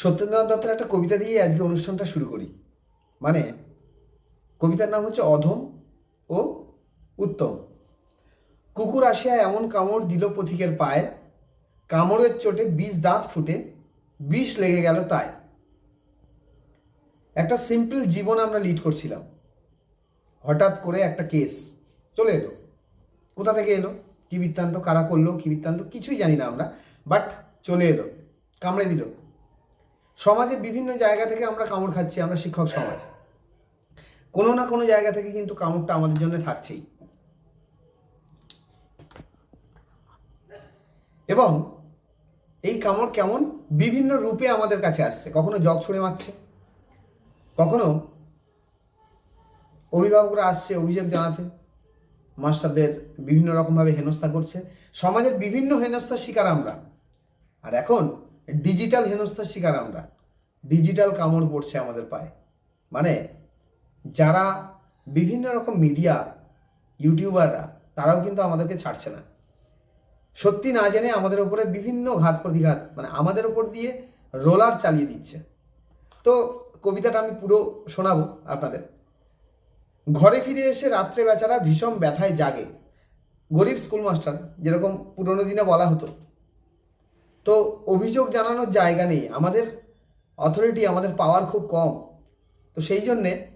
সত্যেন্দ্রনাথ দত্তের একটা কবিতা দিয়ে আজকে অনুষ্ঠানটা শুরু করি। মানে কবিতার নাম হচ্ছে অধম ও উত্তম। কুকুর আসিয়া এমন কামড় দিল পথিকের পায়ে, কামড়ের চোটে বিষ দাঁত ফুটে, বিষ লেগে গেল তাই একটা সিম্পল জীবন আমরা লিড করছিলাম। হঠাৎ করে একটা কেস চলে এলো। কোথা থেকে এলো? কী বৃত্তান্ত? কারা করল? কী বৃত্তান্ত? কিছুই জানি না আমরা বাট চলে এলো। কামড়ে দিল। সমাজে বিভিন্ন জায়গা থেকে আমরা কামড় খাচ্ছি, আমরা শিক্ষক সমাজ। কোনো না কোনো জায়গা থেকে কিন্তু কামড়টা আমাদের জন্য থাকছেই। এবং এই কামড় কেমন? বিভিন্ন রূপে আমাদের কাছে আসছে। কখনো জগ ছুঁড়ে মারছে, কখনো অভিভাবকরা আসছে অভিযোগ জানাতে, মাস্টারদের বিভিন্ন রকমভাবে হেনস্থা করছে। সমাজের বিভিন্ন হেনস্থার শিকার আমরা। আর এখন ডিজিটাল হেনস্থার শিকার আমরা। ডিজিটাল কামড় পড়ছে আমাদের পায়ে। মানে যারা বিভিন্ন রকম মিডিয়া ইউটিউবাররা তারাও কিন্তু আমাদেরকে ছাড়ছে না। সত্যি না জেনে আমাদের উপরে বিভিন্ন ঘাত প্রতিঘাত মানে আমাদের উপর দিয়ে রোলার চালিয়ে দিচ্ছে। তো কবিতাটা আমি পুরো শোনাবো আপনাদের। ঘরে ফিরে এসে রাত্রে বেচারা ভীষণ ব্যথায় জাগে। গরিব স্কুল মাস্টার যেরকম পুরোনো দিনে বলা হতো তো অভিযোগ জানানোর জায়গা নেই। আমাদের অথরিটি আমাদের পাওয়ার খুব কম। তো সেই জন্যে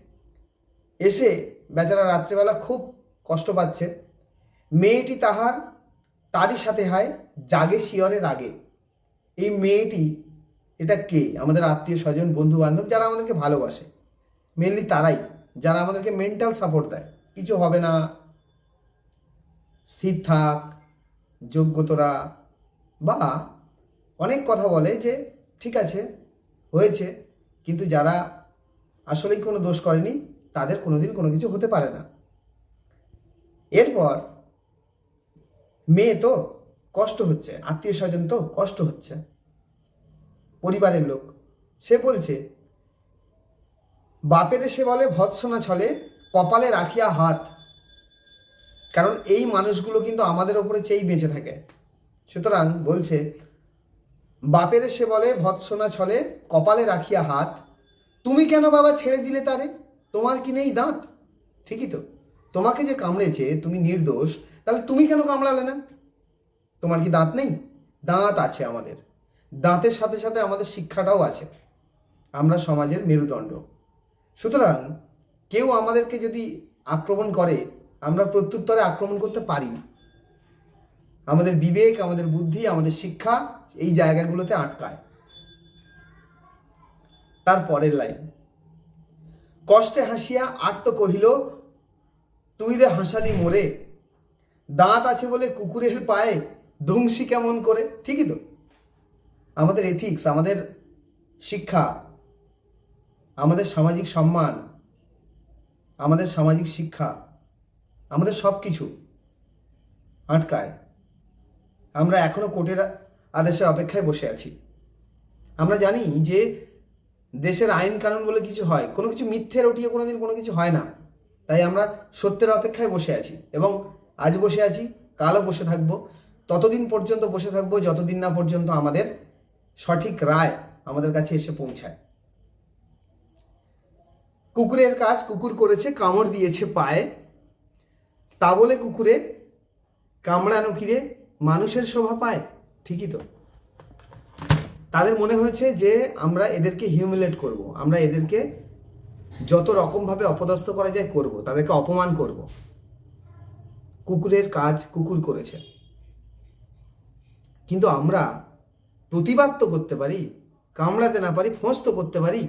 এসে বেচারা রাত্রিবেলা খুব কষ্ট পাচ্ছে। মেয়েটি তাহার, তারই সাথে হয় জাগে শিয়রে রাগে এই মেয়েটি, এটা কে? আমাদের আত্মীয় স্বজন বন্ধু বান্ধব যারা আমাদেরকে ভালোবাসে। মেনলি তারাই, যারা আমাদেরকে মেন্টাল সাপোর্ট দেয়। কিছু হবে না। স্থির থাক যোগ্যতরা বা অনেক কথা বলে যে, ঠিক আছে, হয়েছে, কিন্তু যারা আসলেই কোনো দোষ করেনি, তাদের কোনোদিন কোনো কিছু হতে পারে না। এরপর মেয়ে তো কষ্ট হচ্ছে, আত্মীয় স্বজন তো কষ্ট হচ্ছে। পরিবারের লোক, সে বলছে, বাপের সে বলে, ভৎসনা ছলে, কপালে রাখিয়া হাত। কারণ এই মানুষগুলো কিন্তু আমাদের ওপরে চেয়েই বেঁচে থাকে। সুতরাং বলছে বাপের সে বলে ভৎসনা ছলে, কপালে রাখিয়া হাত। তুমি কেন বাবা ছেড়ে দিলে তারে? তোমার কি নেই দাঁত? ঠিকই তো। তোমাকে যে কামড়েছে, তুমি নির্দোষ, তাহলে তুমি কেন কামড়ালে না? তোমার কি দাঁত নেই? দাঁত আছে আমাদের। দাঁতের সাথে সাথে আমাদের শিক্ষাটাও আছে। আমরা সমাজের মেরুদণ্ড। সুতরাং কেউ আমাদেরকে যদি আক্রমণ করে, আমরা প্রত্যুত্তরে আক্রমণ করতে পারি। না আমাদের বিবেক, আমাদের বুদ্ধি, আমাদের শিক্ষা এই জায়গাগুলোতে আটকায়। তার পরের লাইন। কষ্টে হাসিয়া আর্ত কহিল, তুই রে হাসালি মোরে, দাঁত আছে বলে কুকুরের পায়ে ধ্বংসি কেমন করে? ঠিকই তো। আমাদের এথিক্স আমাদের শিক্ষা, আমাদের সামাজিক সম্মান, আমাদের সামাজিক শিক্ষা, আমাদের সব কিছু আটকায়। আমরা এখনও কোর্টের আদেশের অপেক্ষায় বসে আছি। আমরা জানি যে দেশের আইন কানুন বলে কিছু হয়, কোনো কিছু মিথ্যে রটিয়ে কোনোদিন কোনো কিছু হয় না। তাই আমরা সত্যের অপেক্ষায় বসে আছি এবং আজ বসে আছি, কালও বসে থাকব, ততদিন পর্যন্ত বসে থাকব যতদিন না পর্যন্ত আমাদের সঠিক রায় আমাদের কাছে এসে পৌঁছায়। কুকুরের কাজ কুকুর করেছে, কামড় দিয়েছে পায়ে। তা বলে কুকুরে কামড়ানো কিরে, মানুষের শোভা পায়? ঠিকই তো। তাদের মনে হয়েছে যে আমরা এদেরকে হিউমিলেট করব, আমরা এদেরকে যত রকমভাবে অপদস্থ করা যায় করব, তাদেরকে অপমান করব। কুকুরের কাজ কুকুর করেছে। কিন্তু আমরা প্রতিবাদ তো করতে পারি, কামড়াতে না পারি, ফোঁস তো করতে পারি।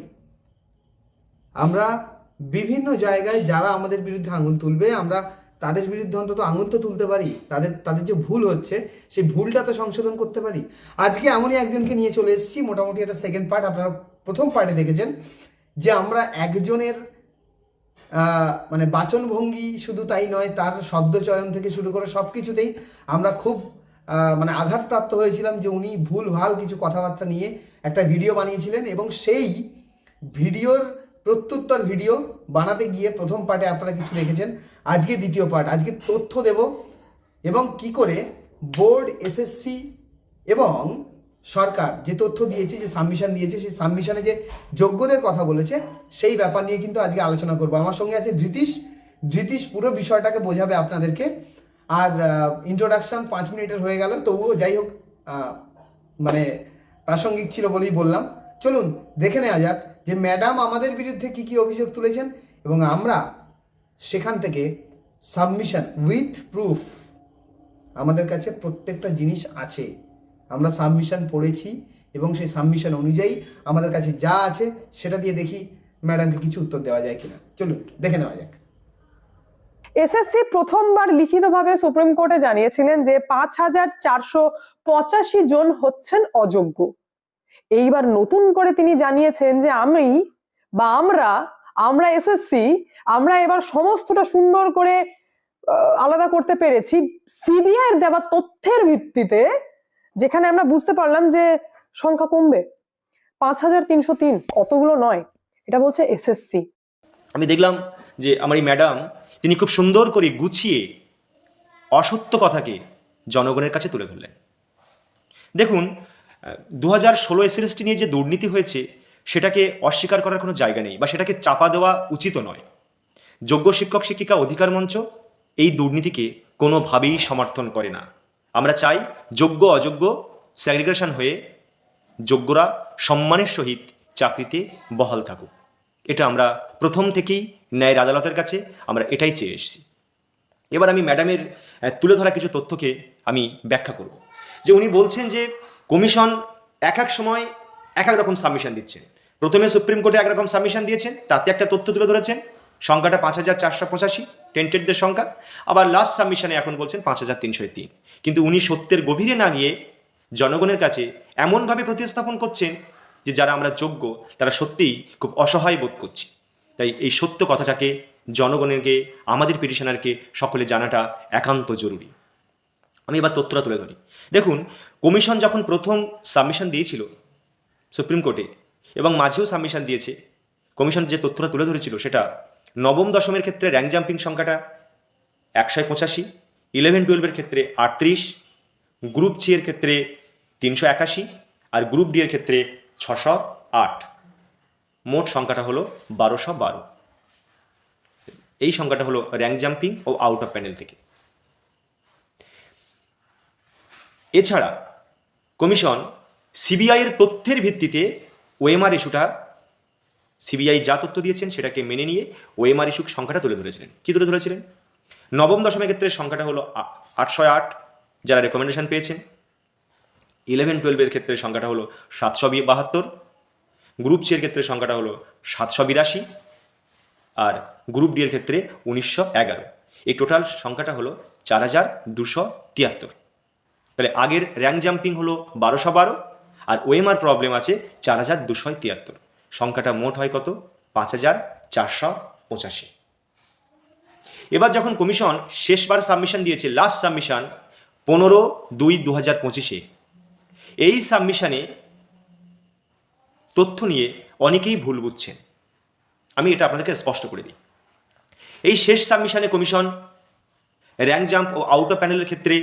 আমরা বিভিন্ন জায়গায় যারা আমাদের বিরুদ্ধে আঙুল তুলবে, আমরা তাদের বিরুদ্ধে অন্তত আঙুল তো তুলতে পারি, তাদের তাদের যে ভুল হচ্ছে, সেই ভুলটা তো সংশোধন করতে পারি। আজকে এমনই একজনকে নিয়ে চলে এসেছি, মোটামুটি একটা সেকেন্ড পার্ট আপনারা প্রথম পার্টে দেখেছেন, যে আমরা একজনের মানে বাচনভঙ্গি শুধু তাই নয়, তার শব্দচয়ন থেকে শুরু করে সব কিছুতেই আমরা খুব মানে আঘাতপ্রাপ্ত হয়েছিলাম যে উনি ভুল, ভালো কিছু কথাবার্তা নিয়ে একটা ভিডিও বানিয়েছিলেন এবং সেই ভিডিওর প্রত্যুত্তর ভিডিও বানাতে গিয়ে প্রথম পার্টে আপনারা কিছু দেখেছেন, আজকে দ্বিতীয় পার্ট। আজকে তথ্য দেব এবং কি করে বোর্ড এসএসসি এবং সরকার যে তথ্য দিয়েছে, যে সাবমিশন দিয়েছে, সেই সাবমিশনে যে যোগ্যদের কথা বলেছে, সেই ব্যাপার নিয়ে কিন্তু আজকে আলোচনা করব। আমার সঙ্গে আছে ধৃতিশ। ধৃতিশ, পুরো বিষয়টাকে বোঝাবে আপনাদেরকে। আর ইন্ট্রোডাকশন পাঁচ মিনিটের হয়ে গেল, তবুও যাই হোক মানে প্রাসঙ্গিক ছিল বলেই বললাম। চলুন, দেখে নেওয়া যাক। যে ম্যাডাম আমাদের বিরুদ্ধে কি কি অভিযোগ তুলেছেন এবং আমরা সেখান থেকে সাবমিশন উইথ প্রুফ আমাদের কাছে প্রত্যেকটা জিনিস আছে। আমরা সাবমিশন পড়েছি এবং সেই সাবমিশন অনুযায়ী আমাদের কাছে যা আছে সেটা দিয়ে দেখি ম্যাডামকে কিছু উত্তর দেওয়া যায় কিনা। চলুন, দেখে নেওয়া যাক। এসএসসি প্রথমবার লিখিতভাবে সুপ্রিম কোর্টে জানিয়েছিলেন যে পাঁচ হাজার চারশো পঁচাশি জন হচ্ছেন অযোগ্য। এইবার নতুন করে তিনি জানিয়েছেন যে আমি বা আমরা আমরা এসএসসি আমরা এবার সমস্তটা সুন্দর করে আলাদা করতে পেরেছি। সিবিআই এর দেওয়া তথ্যের ভিত্তিতে যেখানে আমরা বুঝতে পারলাম যে সংখ্যা কমবে। পাঁচ হাজার তিনশো তিন, অতগুলো নয়। এটা বলছে এসএসসি আমি দেখলাম যে আমার এই ম্যাডাম, তিনি খুব সুন্দর করে গুছিয়ে অসত্য কথাকে জনগণের কাছে তুলে ধরলেন। দেখুন দু হাজার ষোলো এসএলএসটি নিয়ে যে দুর্নীতি হয়েছে, সেটাকে অস্বীকার করার কোনো জায়গা নেই বা সেটাকে চাপা দেওয়া উচিত নয়। যোগ্য শিক্ষক, শিক্ষিকা, অধিকার মঞ্চ এই দুর্নীতিকে কোনোভাবেই সমর্থন করে না। আমরা চাই যোগ্য, অযোগ্য স্যাগ্রিগেশন হয়ে যোগ্যরা সম্মানের সহিত চাকরিতে বহাল থাকুক। এটা আমরা প্রথম থেকেই ন্যায়ের আদালতের কাছে আমরা এটাই চেয়ে এসেছি। এবার আমি ম্যাডামের তুলে ধরা কিছু তথ্যকে আমি ব্যাখ্যা করব। যে উনি বলছেন যে কমিশন এক এক সময় এক এক রকম সাবমিশন দিচ্ছেন প্রথমে সুপ্রিম কোর্টে একরকম সাবমিশন দিয়েছেন, তাতে একটা তথ্য তুলে ধরেছেন। সংখ্যাটা পাঁচ হাজার চারশো পঁচাশি টেন্টেডদের সংখ্যা। আবার লাস্ট সাবমিশনে এখন বলছেন পাঁচ হাজার তিনশো তিন। কিন্তু উনি সত্যের গভীরে না গিয়ে জনগণের কাছে এমনভাবে প্রতিস্থাপন করছেন যে যারা আমরা যোগ্য, তারা সত্যিই খুব অসহায় বোধ করছি। তাই এই সত্য কথাটাকে জনগণেরকে, আমাদের পিটিশনারকে সকলে জানাটা একান্ত জরুরি। আমি এবার তথ্যটা তুলে ধরি। দেখুন কমিশন যখন প্রথম সাবমিশন দিয়েছিল সুপ্রিম কোর্টে এবং মাঝেও সাবমিশন দিয়েছে, কমিশন যে তথ্যটা তুলে ধরেছিল সেটা নবম দশমের ক্ষেত্রে র্যাঙ্ক জাম্পিং সংখ্যাটা একশো পঁচাশি ইলেভেন টুয়েলভের ক্ষেত্রে আটত্রিশ গ্রুপ সি এর ক্ষেত্রে তিনশো একাশি, আর গ্রুপ ডি এর ক্ষেত্রে ছশো আট। মোট সংখ্যাটা হলো বারোশো বারো। এই সংখ্যাটা হলো র্যাঙ্ক জাম্পিং ও আউট অফ প্যানেল থেকে। এছাড়া কমিশন সিবিআইয়ের তথ্যের ভিত্তিতে ওএমআর ইস্যুটা সিবিআই যা তথ্য দিয়েছেন সেটাকে মেনে নিয়ে ওএমআর ইস্যুর সংখ্যাটা তুলে ধরেছিলেন। কী তুলে ধরেছিলেন? নবম দশমের ক্ষেত্রে সংখ্যাটা হলো আটশো আট, যারা রেকমেন্ডেশন পেয়েছেন। ইলেভেন টুয়েলভের ক্ষেত্রে সংখ্যাটা হলো সাতশো বাহাত্তর। গ্রুপ সি এর ক্ষেত্রে সংখ্যাটা হলো সাতশো বিরাশি। আর গ্রুপ ডি এর ক্ষেত্রে উনিশশো এগারো। এই টোটাল সংখ্যাটা হলো চার হাজার দুশো তিয়াত্তর। তাহলে আগের র্যাঙ্ক জাম্পিং হলো বারোশো বারো আর ওএমআর প্রবলেম আছে চার হাজার দুশো তিয়াত্তর। সংখ্যাটা মোট হয় কত? পাঁচ হাজার চারশো পঁচাশি। এবার যখন কমিশন শেষবার সাবমিশন দিয়েছে লাস্ট সাবমিশন পনেরো দুই দু হাজার পঁচিশে। এই সাবমিশনে তথ্য নিয়ে অনেকেই ভুল বুঝছেন। আমি এটা আপনাদেরকে স্পষ্ট করে দিই। এই শেষ সাবমিশনে কমিশন র্যাঙ্ক জাম্প ও আউট অফ প্যানেলের ক্ষেত্রে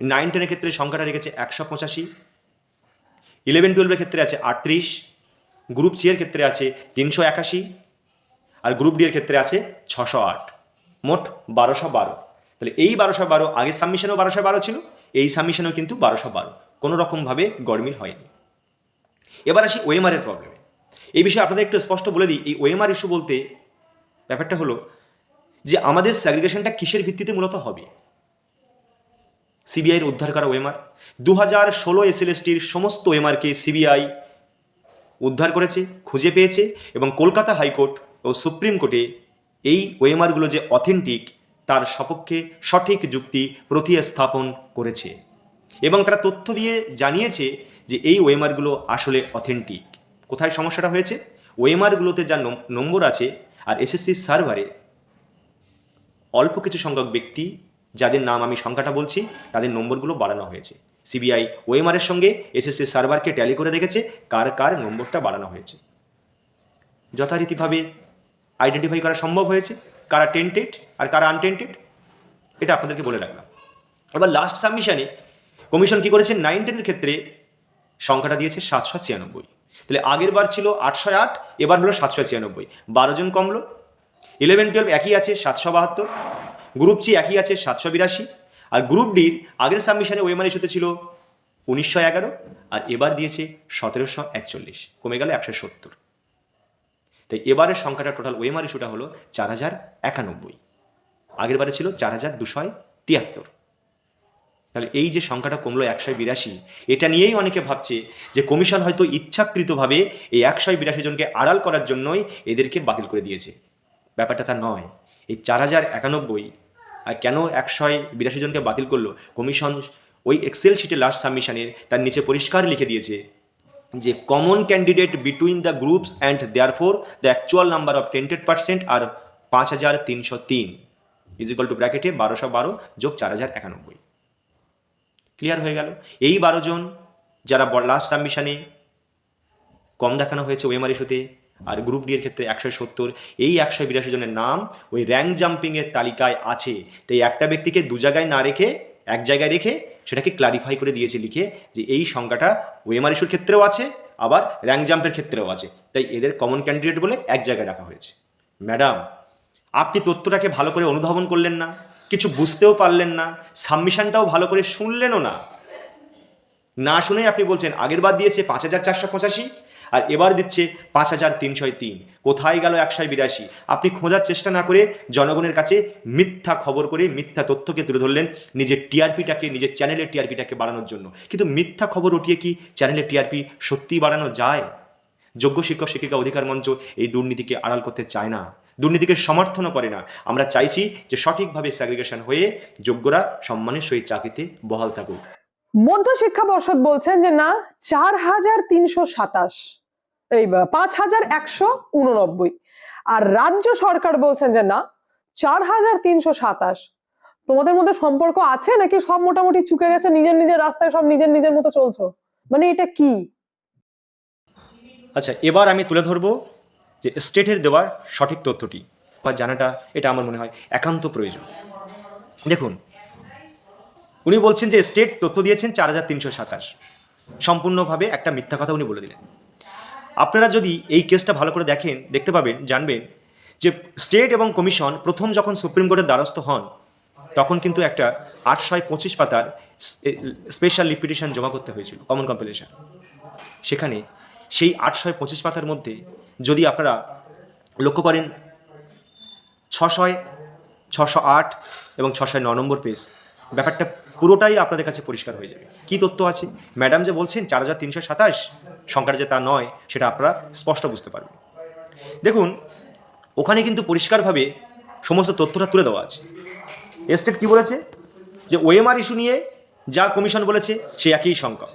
নাইন টেনের ক্ষেত্রে সংখ্যাটা রেখেছে একশো পঁচাশি ইলেভেন টুয়েলভের ক্ষেত্রে আছে আটত্রিশ গ্রুপ সি এর ক্ষেত্রে আছে তিনশো একাশি, আর গ্রুপ ডি এর ক্ষেত্রে আছে ছশো আট, মোট বারোশো বারো। তাহলে এই বারোশো বারো, আগের সাবমিশনেও বারোশো বারো ছিল, এই সাবমিশনেও কিন্তু বারোশো বারো। কোনো রকমভাবে গরমিল হয়নি। এবার আসি ওএমআর এর প্রবলেমে এই বিষয়ে আপনাদের একটু স্পষ্ট বলে দিই, এই ওএমআর ইস্যু বলতে ব্যাপারটা হলো যে আমাদের স্যাগ্রিগেশনটা কিসের ভিত্তিতে মূলত হবে? সিবিআইয়ের উদ্ধার করা ওএমআর। দু হাজার ষোলো এসএলএসটির সমস্ত ওএমআরকে সিবিআই উদ্ধার করেছে, খুঁজে পেয়েছে এবং কলকাতা হাইকোর্ট ও সুপ্রিম কোর্টে এই ওএমআরগুলো যে অথেন্টিক, তার সপক্ষে সঠিক যুক্তি প্রতিস্থাপন করেছে এবং তারা তথ্য দিয়ে জানিয়েছে যে এই ওএমআরগুলো আসলে অথেন্টিক। কোথায় সমস্যাটা হয়েছে? ওএমআরগুলোতে যা নম- নম্বর আছে আর এসএসসি সার্ভারে অল্প কিছু সংখ্যক ব্যক্তি যাদের নাম আমি সংখ্যাটা বলছি, তাদের নম্বরগুলো বাড়ানো হয়েছে। সিবিআই ওএমআরের সঙ্গে এসএসসি সার্ভারকে ট্যালি করে দেখেছে কার কার নম্বরটা বাড়ানো হয়েছে। যথারীতিভাবে আইডেন্টিফাই করা সম্ভব হয়েছে কারা টেন্টেড আর কারা আনটেন্টেড এটা আপনাদেরকে বলে রাখলাম। এবার লাস্ট সাবমিশনে কমিশন কী করেছে? নাইন টেনের ক্ষেত্রে সংখ্যাটা দিয়েছে সাতশো ছিয়ানব্বই। তাহলে আগের বার ছিল আটশো আট, এবার হলো সাতশো ছিয়ানব্বই। বারো জন কমলো। ইলেভেন টুয়েলভ একই আছে, সাতশো বাহাত্তর। গ্রুপ সি একই আছে, সাতশো বিরাশি। আর গ্রুপ ডির আগের সাবমিশনে ওয়েমার ইস্যুতে ছিল উনিশশো এগারো, আর এবার দিয়েছে সতেরোশো একচল্লিশ। কমে গেল একশো সত্তর। তাই এবারের সংখ্যাটা টোটাল ওয়েমার ইস্যুটা হলো চার হাজার একানব্বই। আগের বারে ছিল চার হাজার দুশো তিয়াত্তর। তাহলে এই যে সংখ্যাটা কমলো একশো বিরাশি, এটা নিয়েই অনেকে ভাবছে যে কমিশন হয়তো ইচ্ছাকৃতভাবে এই একশো বিরাশি জনকে আড়াল করার জন্যই এদেরকে বাতিল করে দিয়েছে। ব্যাপারটা তা নয়। এই চার হাজার একানব্বই কেন একশো বিরাশি জনকে বাতিল করল? কমিশন ওই এক্সেল শিটে লাস্ট সাবমিশনের তার নিচে পরিষ্কার লিখে দিয়েছে যে common candidate between the groups and therefore the actual number of tainted percent আর পাঁচ হাজার তিনশো তিন। ইজিক্যাল টু ব্র্যাকেটে বারোশো বারো যোগ চার হাজার একানব্বই। ক্লিয়ার হয়ে গেল? এই বারো জন যারা লাস্ট সাবমিশনে কম দেখানো হয়েছে ওএমআর ইস্যুতে আর গ্রুপ ডি এর ক্ষেত্রে একশো সত্তর। এই একশো বিরাশি জনের নাম ওই র্যাঙ্ক জাম্পিংয়ের তালিকায় আছে। তো এই একটা ব্যক্তিকে দু জায়গায় না রেখে, এক জায়গায় রেখে সেটাকে ক্লারিফাই করে দিয়েছে লিখে যে এই সংখ্যাটা ওএমআর ইস্যুর ক্ষেত্রেও আছে, আবার র্যাঙ্ক জাম্পের ক্ষেত্রেও আছে। তাই এদের কমন ক্যান্ডিডেট বলে এক জায়গায় রাখা হয়েছে। ম্যাডাম, আপনি তথ্যটাকে ভালো করে অনুধাবন করলেন না, কিছু বুঝতেও পারলেন না, সাবমিশনটাও ভালো করে শুনলেনও না। না শুনেই আপনি বলছেন, আগের বার দিয়েছে পাঁচ হাজার চারশো পঁচাশি আর এবার দিচ্ছে পাঁচ হাজার তিনশো তিন। কোথায় গেল একশো বিরাশি? আপনি খোঁজার চেষ্টা না করে জনগণের কাছে মিথ্যা খবর করে মিথ্যা তথ্যকে তুলে ধরলেন নিজের টিআরপিটাকে, নিজের চ্যানেলের টিআরপিটাকে বাড়ানোর জন্য। কিন্তু মিথ্যা খবর উঠিয়ে কি চ্যানেলের টিআরপি সত্যিই বাড়ানো যায়? যোগ্য শিক্ষক, শিক্ষিকা, অধিকার মঞ্চ এই দুর্নীতিকে আড়াল করতে চায় না। দুর্নীতিকে সমর্থনও করে না। আমরা চাইছি যে সঠিকভাবে স্যাগ্রিগেশন হয়ে যোগ্যরা সম্মানের সহিত চাকরিতে বহাল থাকুক। মধ্য শিক্ষা পর্ষদ বলছেন যে না, চার হাজার তিনশো সাতাশ। এই পাঁচ হাজার একশো উননব্বই। আর রাজ্য সরকার বলছেন যে না, চার হাজার তিনশো সাতাশ। তোমাদের মধ্যে সম্পর্ক আছে নাকি? সব মোটামুটি চুকে গেছে, নিজের নিজের রাস্তায় সব নিজের নিজের মতো চলছো। মানে এটা কি? আচ্ছা এবার আমি তুলে ধরবো যে স্টেটের দেওয়ার সঠিক তথ্যটি। বা জানাটা, এটা আমার মনে হয় একান্ত প্রয়োজন। দেখুন, উনি বলছেন যে স্টেট তথ্য দিয়েছেন চার হাজার তিনশো সাতাশ। সম্পূর্ণভাবে একটা মিথ্যা কথা উনি বলে দিলেন। আপনারা যদি এই কেসটা ভালো করে দেখেন, দেখতে পাবেন, জানবেন যে স্টেট এবং কমিশন প্রথম যখন সুপ্রিম কোর্টের দ্বারস্থ হন, তখন কিন্তু একটা আটশয় পঁচিশ পাতার স্পেশাল লিপিটেশন জমা করতে হয়েছিল, কমন কম্পিলেশন। সেখানে সেই আটশয় পঁচিশ পাতার মধ্যে যদি আপনারা লক্ষ্য করেন, ছশয়, ছশো আট এবং ছশয় ন নম্বর পেজ ব্যাপারটা পুরোটাই আপনাদের কাছে পরিষ্কার হয়ে যাবে। কী তথ্য আছে? ম্যাডাম যে বলছেন চার হাজার তিনশো সাতাশ, সংখ্যাটা যে তা নয়, সেটা আপনারা স্পষ্ট বুঝতে পারবেন। দেখুন, ওখানে কিন্তু পরিষ্কারভাবে সমস্ত তথ্যটা তুলে দেওয়া আছে। এস্টেট কী বলেছে? যে ওএমআর ইস্যু নিয়ে যা কমিশন বলেছে সে একই সংখ্যা।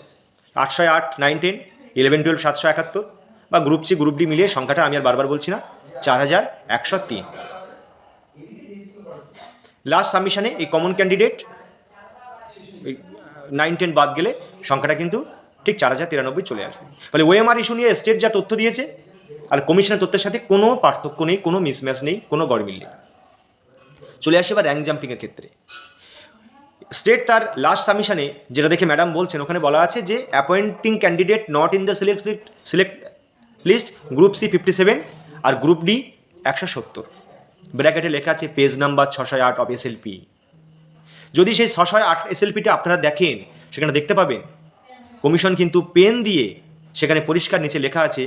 আটশো আট নাইন টেন ইলেভেন টুয়েলভ সাতশো একাত্তর বা গ্রুপ সি গ্রুপ ডি মিলিয়ে সংখ্যাটা আমি আর বারবার বলছি না, চার হাজার একশো তিন। লাস্ট সাবমিশনে এই কমন ক্যান্ডিডেট নাইন টেন বাদ গেলে সংখ্যাটা কিন্তু ঠিক চার হাজার তিরানব্বই চলে আসবে। ফলে ওএমআর ইস্যু নিয়ে স্টেট যা তথ্য দিয়েছে, আর কমিশনের তথ্যের সাথে কোনো পার্থক্য নেই, কোনো মিসম্যাচ নেই, কোনো গড়মিল নেই। চলে আসে এবার র্যাঙ্ক জাম্পিংয়ের ক্ষেত্রে। স্টেট তার লাস্ট সাবমিশনে যেটা দেখে ম্যাডাম বলছেন, ওখানে বলা আছে যে appointing candidate not in the select select list group C fifty seven R group D একশো সত্তর। ব্র্যাকেটে লেখা আছে পেজ নাম্বার ছশো আট অফ এসএলপি যদি সেই ছশো আট এসএলপিটা আপনারা দেখেন, সেখানে দেখতে পাবেন, কমিশন কিন্তু পেন দিয়ে সেখানে পরিষ্কার নিচে লেখা আছে,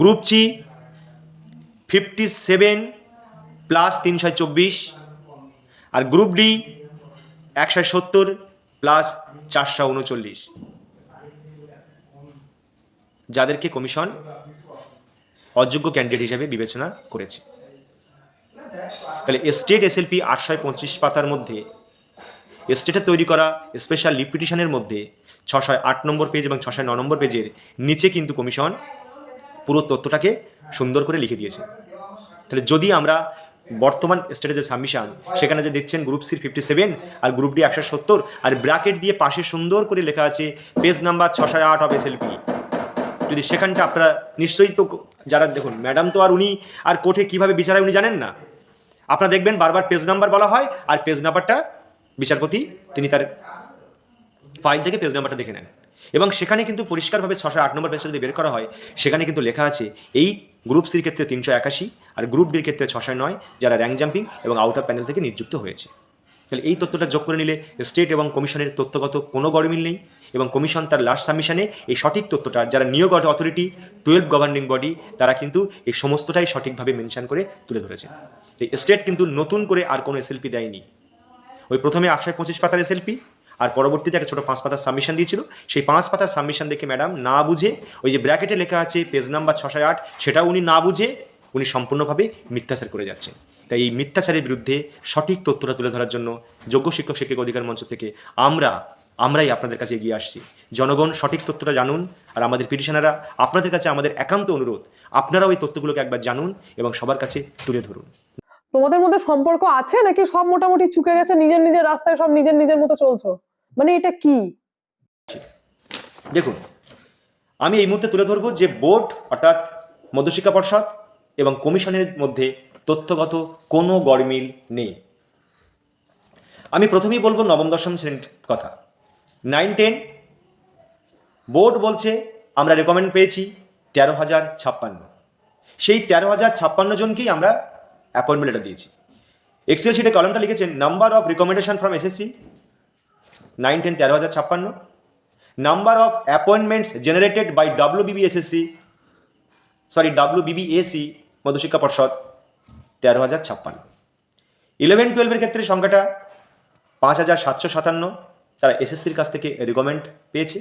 group C fifty seven plus তিনশো চব্বিশ আর গ্রুপ ডি একশো সত্তর প্লাস চারশো উনচল্লিশ। যাদেরকে কমিশন অযোগ্য ক্যান্ডিডেট হিসেবে বিবেচনা করেছে। তাহলে স্টেট এসএলপি আটশো পঁচিশ পাতার মধ্যে স্টেটের তৈরি করা স্পেশাল লিপিটিশনের মধ্যে ছশো আট নম্বর পেজ এবং ছশো ন নম্বর পেজের নিচে কিন্তু কমিশন পুরো তথ্যটাকে সুন্দর করে লিখে দিয়েছে। তাহলে যদি আমরা বর্তমান স্টেটে যে সাবমিশন সেখানে যে দেখছেন গ্রুপ সির ফিফটি সেভেন আর গ্রুপ ডি একশো সত্তর আর ব্র্যাকেট দিয়ে পাশে সুন্দর করে লেখা আছে পেজ নাম্বার ছশো আট অফ এসএলপি যদি সেখানটা আপনারা নিশ্চয়ই তো যারা দেখুন ম্যাডাম তো আর উনি, আর কোর্টে কীভাবে বিচারায় উনি জানেন না? আপনারা দেখবেন বারবার পেজ নাম্বার বলা হয় আর পেজ নাম্বারটা বিচারপতি, তিনি তার ফাইল থেকে পেজ নাম্বারটা দেখে নেন। এবং সেখানে কিন্তু পরিষ্কারভাবে ছশো আট নম্বর পেজটা যদি বের করা হয়, সেখানে কিন্তু লেখা আছে, এই গ্রুপ সির ক্ষেত্রে তিনশো একাশি আর গ্রুপ ডির ক্ষেত্রে ছশো নয়, যারা র্যাঙ্ক জাম্পিং এবং আউট অফ প্যানেল থেকে নিযুক্ত হয়েছে। তাহলে এই তথ্যটা যোগ করে নিলে স্টেট এবং কমিশনের তথ্যগত কোনো গড়মিল নেই এবং কমিশন তার লাস্ট সাবমিশনে এই সঠিক তথ্যটা, যারা নিয়োগ অথরিটি টুয়েলভ গভর্নিং বডি তারা কিন্তু এই সমস্তটাই সঠিকভাবে মেনশন করে তুলে ধরেছে। তো স্টেট কিন্তু নতুন করে আর কোনো এসএলপি দেয়নি। ওই প্রথমে একশো পঁচিশ পাতার এসএলপি আর পরবর্তীতে একটা ছোটো পাঁচ পাতার সাবমিশন দিয়েছিল। সেই পাঁচ পাতার সাবমিশন দেখে ম্যাডাম না বুঝে ওই যে ব্র্যাকেটে লেখা আছে পেজ নাম্বার ছশো আট, সেটাও উনি না বুঝে উনি সম্পূর্ণভাবে মিথ্যাচার করে যাচ্ছেন। তাই এই মিথ্যাচারের বিরুদ্ধে সঠিক তথ্যটা তুলে ধরার জন্য যোগ্য শিক্ষক শিক্ষক অধিকার মঞ্চ থেকে আমরা, আমরাই আপনাদের কাছে এগিয়ে আসছি। জনগণ সঠিক তথ্যটা জানুন, আর আমাদের পিটিশনাররা আপনাদের কাছে আমাদের একান্ত অনুরোধ, আপনারাও ওই তথ্যগুলোকে একবার জানুন এবং সবার কাছে তুলে ধরুন। তোমাদের মধ্যে সম্পর্ক আছে নাকি সব মোটামুটি চুকে গেছে, নিজের নিজের রাস্তায় সব নিজের নিজের মতো চলছো? মানে এটা কি? দেখুন, আমি এই মুহূর্তে তুলে ধরবো যে বোর্ড অর্থাৎ মধ্যশিক্ষা পর্ষদ এবং কমিশনের মধ্যে তথ্যগত কোনো গড়মিল নেই। আমি প্রথমেই বলব নবম, দশম শ্রেণির কথা। নাইন টেন বোর্ড বলছে, আমরা রেকমেন্ড পেয়েছি তেরো হাজার ছাপ্পান্ন। সেই তেরো হাজার ছাপ্পান্ন জনকেই আমরা অ্যাপয়েন্টমেন্ট লেটার দিয়েছি। এক্সেল শিটে কলমটা লিখেছেন number of recommendation from SSC nine ten তেরো হাজার ছাপ্পান্ন। Number of appointments generated by W BBSSC sorry W BBSE মধ্যশিক্ষা পর্ষদ, তেরো হাজার ছাপ্পান্ন। ইলেভেন টুয়েলভের ক্ষেত্রে সংখ্যাটা পাঁচ হাজার সাতশো সাতান্ন, তারা এসএসসির কাছ থেকে রিকমেন্ড পেয়েছে।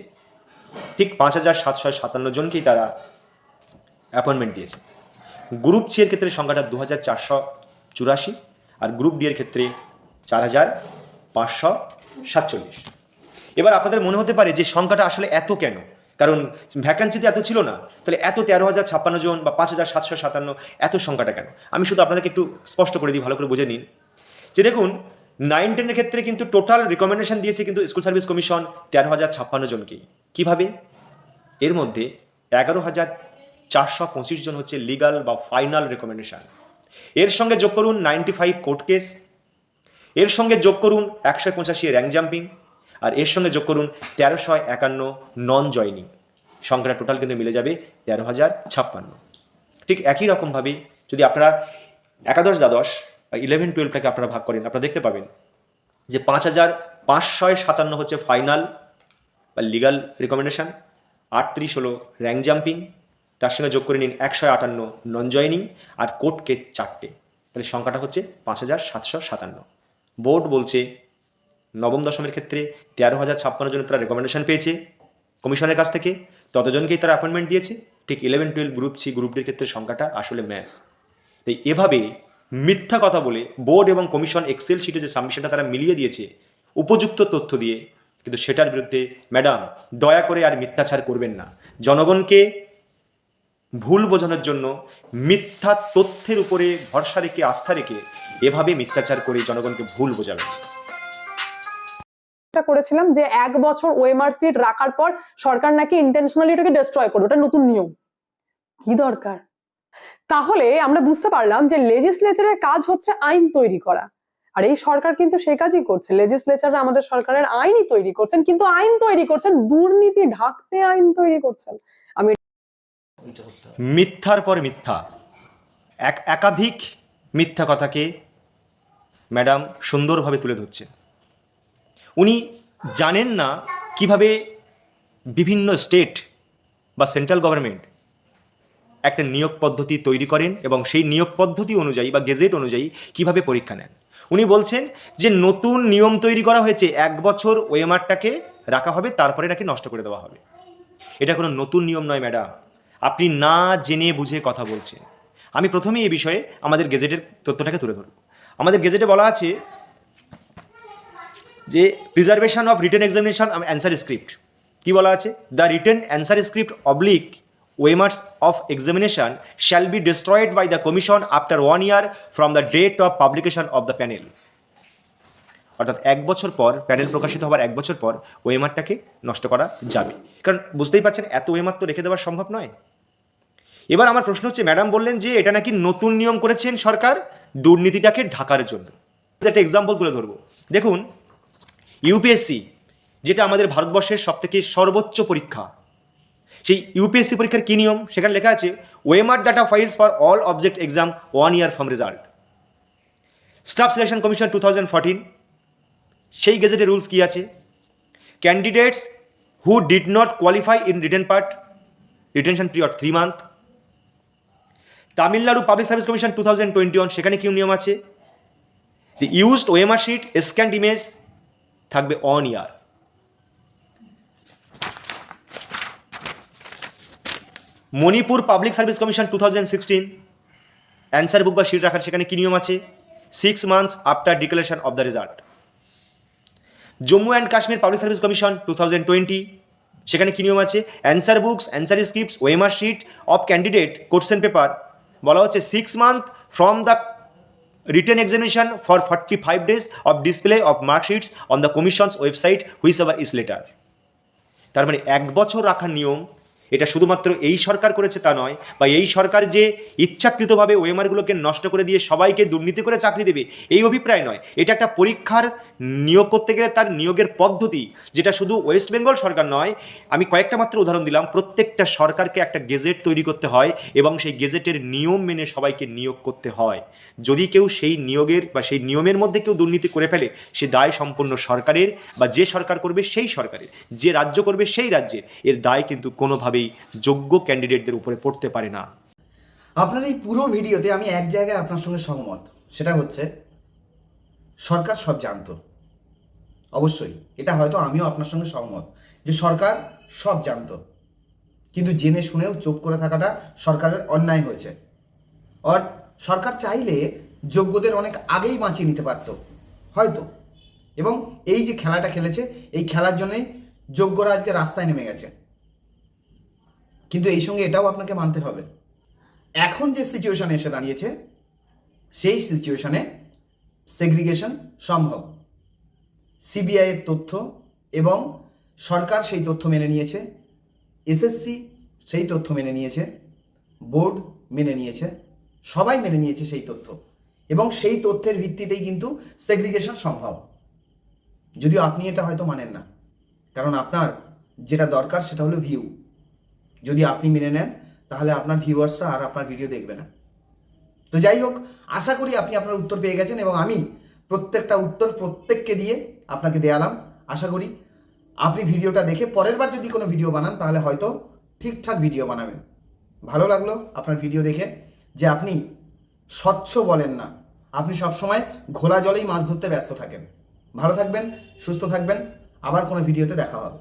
ঠিক পাঁচ হাজার সাতশো সাতান্ন জনকেই তারা অ্যাপয়েন্টমেন্ট দিয়েছে। গ্রুপ সি এর ক্ষেত্রে সংখ্যাটা দু হাজার চারশো চুরাশি আর গ্রুপ ডি এর ক্ষেত্রে চার হাজার পাঁচশো সাতচল্লিশ। এবার আপনাদের মনে হতে পারে যে সংখ্যাটা আসলে এত কেন? কারণ ভ্যাকান্সিতে এত ছিল না, তাহলে এত তেরো হাজার ছাপ্পান্ন জন বা পাঁচ হাজার সাতশো সাতান্ন এত সংখ্যাটা কেন? আমি শুধু আপনাদেরকে একটু স্পষ্ট করে দিই, ভালো করে বুঝে নিন। যে দেখুন নাইন টেনের ক্ষেত্রে কিন্তু টোটাল রিকমেন্ডেশন দিয়েছে কিন্তু স্কুল সার্ভিস কমিশন তেরো হাজার ছাপ্পান্ন জনকেই। কীভাবে? এর মধ্যে এগারো হাজার চারশো পঁচিশ জন হচ্ছে লিগাল বা ফাইনাল রেকমেন্ডেশন এর সঙ্গে যোগ করুন নাইনটি ফাইভ কোর্ট কেস এর সঙ্গে যোগ করুন একশো পঁচাশি র্যাঙ্ক জাম্পিং আর এর সঙ্গে যোগ করুন তেরোশো একান্ন নন জয়নিং সংখ্যাটা টোটাল কিন্তু মিলে যাবে তেরো হাজার ছাপ্পান্ন। ঠিক একই রকমভাবে যদি আপনারা একাদশ দ্বাদশ বা ইলেভেন টুয়েলভটাকে আপনারা ভাগ করেন, আপনারা দেখতে পাবেন যে পাঁচ হাজার পাঁচশো সাতান্ন হচ্ছে ফাইনাল বা লিগাল রিকমেন্ডেশন আটত্রিশ হলো র্যাঙ্ক জাম্পিং তার সঙ্গে যোগ করে নিন একশো আটান্ন নন জয়নিং আর কোর্টকে চারটে। তাহলে সংখ্যাটা হচ্ছে পাঁচ হাজার সাতশো সাতান্ন। বোর্ড বলছে নবম দশমের ক্ষেত্রে তেরো হাজার ছাপ্পান্ন জন তারা রেকমেন্ডেশন পেয়েছে কমিশনের কাছ থেকে। ততজনকেই তারা অ্যাপয়েন্টমেন্ট দিয়েছে। ঠিক ইলেভেন টুয়েলভ গ্রুপ সি গ্রুপটির ক্ষেত্রে সংখ্যাটা আসলে ম্যাচ তাই এভাবে মিথ্যা কথা বলে বোর্ড এবং কমিশন এক্সেল শিটে যে সাবমিশনটা তারা মিলিয়ে দিয়েছে, উপযুক্ত তথ্য দিয়ে, কিন্তু সেটার বিরুদ্ধে ম্যাডাম, দয়া করে আর মিথ্যাচার করবেন না। জনগণকে ভুল বোঝানোর জন্য মিথ্যা তথ্যের উপরে ভরসা রেখে, আস্থা রেখে এভাবে মিথ্যাচার করে জনগণকে ভুল চেষ্টা করেছিলাম যে এক বছর ওএমআর সিট রাখার পর সরকার নাকি ইন্টেনশনালি এটাকে ডিস্ট্রয় করবে, ওটা নতুন নিয়ম। কি দরকার? তাহলে আমরা বুঝতে পারলাম যে লেজিসলেচারের কাজ হচ্ছে আইন তৈরি করা। আর এই সরকার কিন্তু সে কাজই করছে। লেজিসলেচাররা আমাদের সরকারের আইনই তৈরি করছেন, কিন্তু আইন তৈরি করছেন, দুর্নীতি ঢাকতে আইন তৈরি করছেন। আমি মিথ্যার পর মিথ্যা। এক একাধিক মিথ্যা কথাকে ম্যাডাম সুন্দরভাবে তুলে ধরছেন। উনি জানেন না কীভাবে বিভিন্ন স্টেট বা সেন্ট্রাল গভর্নমেন্ট একটা নিয়োগ পদ্ধতি তৈরি করেন এবং সেই নিয়োগ পদ্ধতি অনুযায়ী বা গেজেট অনুযায়ী কীভাবে পরীক্ষা নেন। উনি বলছেন যে নতুন নিয়ম তৈরি করা হয়েছে, এক বছর ওয়েমারটাকে রাখা হবে, তারপরে নাকি নষ্ট করে দেওয়া হবে। এটা কোনো নতুন নিয়ম নয়, ম্যাডাম। আপনি না জেনে বুঝে কথা বলছেন। আমি প্রথমেই এই বিষয়ে আমাদের গেজেটের তথ্যটাকে তুলে ধরব। আমাদের গেজেটে বলা আছে যে preservation of written examination answer script কি বলা আছে? The written answer script oblique OMRs of examination shall be destroyed by the commission after one year from the date of publication of the panel অর্থাৎ এক বছর পর, panel প্রকাশিত হওয়ার এক বছর পর, ওয়েমারটাকে নষ্ট করা যাবে। কারণ বুঝতেই পারছেন, এত ওয়েমার তো রেখে দেওয়া সম্ভব নয়। এবার আমার প্রশ্ন হচ্ছে, ম্যাডাম বললেন যে এটা নাকি নতুন নিয়ম করেছেন সরকার, দুর্নীতিটাকে ঢাকার জন্য। একটা এক্সাম্পল তুলে ধরবো। দেখুন, ইউপিএসসি, যেটা আমাদের ভারতবর্ষের সবথেকে সর্বোচ্চ পরীক্ষা, সেই ইউপিএসসি পরীক্ষার কী নিয়ম? সেখানে লেখা আছে ওয়েমার data files for all object exam one year from result staff selection commission two thousand fourteen সেই গেজেটের রুলস কী আছে? Candidates who did not qualify in written part retention period three month Tamil Nadu public service commission two thousand twenty one সেখানে কী নিয়ম আছে? যে used OMR sheet scanned image থাকবে on year Manipur public service commission two thousand sixteen answer book বা sheet রাখার সেখানে কী নিয়ম আছে? Six months after declaration of the result Jammu and Kashmir public service commission two thousand twenty সেখানে কী নিয়ম আছে? Answer books answer scripts OMR sheet of candidate question paper বলা হচ্ছে six month from the written examination for forty five days of display of marksheets on the commission's website whichever is later তার মানে এক বছর রাখার নিয়ম এটা শুধুমাত্র এই সরকার করেছে তা নয়, বা এই সরকার যে ইচ্ছাকৃতভাবে ওয়েমারগুলোকে নষ্ট করে দিয়ে সবাইকে দুর্নীতি করে চাকরি দেবে, এই অভিপ্রায় নয়। এটা একটা পরীক্ষার নিয়োগ করতে গেলে তার নিয়োগের পদ্ধতি, যেটা শুধু ওয়েস্ট বেঙ্গল সরকার নয়, আমি কয়েকটা মাত্র উদাহরণ দিলাম, প্রত্যেকটা সরকারকে একটা গেজেট তৈরি করতে হয় এবং সেই গেজেটের নিয়ম মেনে সবাইকে নিয়োগ করতে হয়। যদি কেউ সেই নিয়োগের বা সেই নিয়মের মধ্যে কেউ দুর্নীতি করে ফেলে, সে দায় সম্পূর্ণ সরকারের বা যে সরকার করবে সেই সরকারের, যে রাজ্য করবে সেই রাজ্যের। এর দায় কিন্তু কোনোভাবেই যোগ্য ক্যান্ডিডেটদের উপরে পড়তে পারে না। আপনার এই পুরো ভিডিওতে আমি এক জায়গায় আপনার সঙ্গে সহমত, সেটা হচ্ছে সরকার সব জানতো। অবশ্যই, এটা হয়তো আমিও আপনার সঙ্গে সহমত যে সরকার সব জানতো। কিন্তু জেনে শুনেও চোখ করে থাকাটা সরকারের অন্যায় হয়েছে। আর সরকার চাইলে যোগ্যদের অনেক আগেই বাঁচিয়ে নিতে পারতো, হয়তো। এবং এই যে খেলাটা খেলেছে, এই খেলার জন্যই যোগ্যরা আজকে রাস্তায় নেমে গেছে। কিন্তু এই সঙ্গে এটাও আপনাকে মানতে হবে। এখন যে সিচুয়েশনে এসে দাঁড়িয়েছে, সেই সিচুয়েশনে সেগ্রিগেশন সম্ভব। সিবিআই এর তথ্য এবং সরকার সেই তথ্য মেনে নিয়েছে এসএসসি সেই তথ্য মেনে নিয়েছে বোর্ড মেনে নিয়েছে। সবাই মেনে নিয়েছে সেই তথ্য। এবং সেই তথ্যের ভিত্তিতেই কিন্তু সেগ্রিগেশন সম্ভব। যদিও আপনি এটা হয়তো মানেন না। কারণ আপনার যেটা দরকার সেটা হলো ভিউ যদি আপনি মেনে নেন, তাহলে আপনার ভিউয়ার্সরা আর আপনার ভিডিও দেখবে না। তো যাই হোক, আশা করি আপনি আপনার উত্তর পেয়ে গেছেন এবং আমি প্রত্যেকটা উত্তর প্রত্যেককে দিয়ে আপনাকে দেয়ালাম। আশা করি আপনি ভিডিওটা দেখে পরের বার যদি কোনো ভিডিও বানান, তাহলে হয়তো ঠিকঠাক ভিডিও বানাবেন। ভালো লাগল আপনার ভিডিও দেখে। যে আপনি স্বচ্ছ বলেন না। আপনি সবসময় ঘোলা জলেই মাছ ধরতে ব্যস্ত থাকেন। ভালো থাকবেন, সুস্থ থাকবেন। আবার কোনো ভিডিওতে দেখা হবে।